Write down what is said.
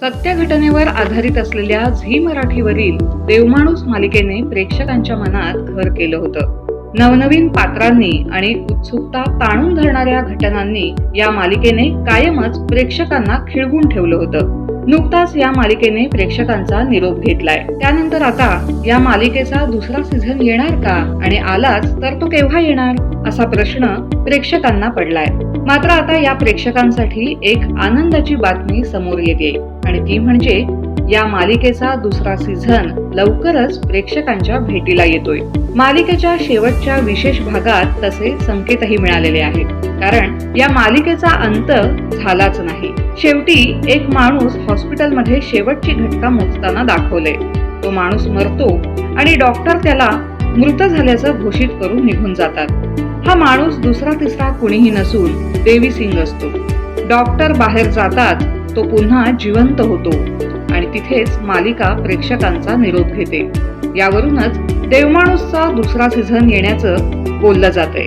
सत्य घटनेवर आधारित असलेल्या झी मराठीवरील देवमाणूस मालिकेने प्रेक्षकांच्या मनात घर केलं होतं. नवनवीन पात्रांनी आणि उत्सुकता ताणून धरणाऱ्या घटनांनी या मालिकेने कायमच प्रेक्षकांना खिळवून ठेवलं होतं. नुकताच या मालिकेने प्रेक्षकांचा निरोप घेतलाय. त्यानंतर आता या मालिकेचा दुसरा सीझन येणार का आणि आलाच तर तो केव्हा येणार? असा प्रश्न प्रेक्षकांना पडलाय. मात्र आता या प्रेक्षकांसाठी एक आनंदाची बातमी समोर येते. आणि ती म्हणजे या मालिकेचा दुसरा सीझन लवकरच प्रेक्षकांच्या भेटीला येतोय. मालिकेच्या शेवटच्या विशेष भागात तसे संकेतही मिळालेले आहेत. कारण या मालिकेचा अंत झालाच नाही. शेवटी एक माणूस हॉस्पिटलमध्ये शेवटची घटका मोजताना दाखवले. तो माणूस मरतो आणि डॉक्टर त्याला मृत झाल्याचं घोषित करून निघून जातात. हा माणूस दुसरा तिसरा कुणीही नसून देवी सिंग असतो. डॉक्टर बाहेर जातात तो पुन्हा जिवंत होतो आणि तिथेच मालिका प्रेक्षकांचा निरोप घेते. यावरूनच देवमाणूसचा दुसरा सीझन येण्याचं बोललं जातंय.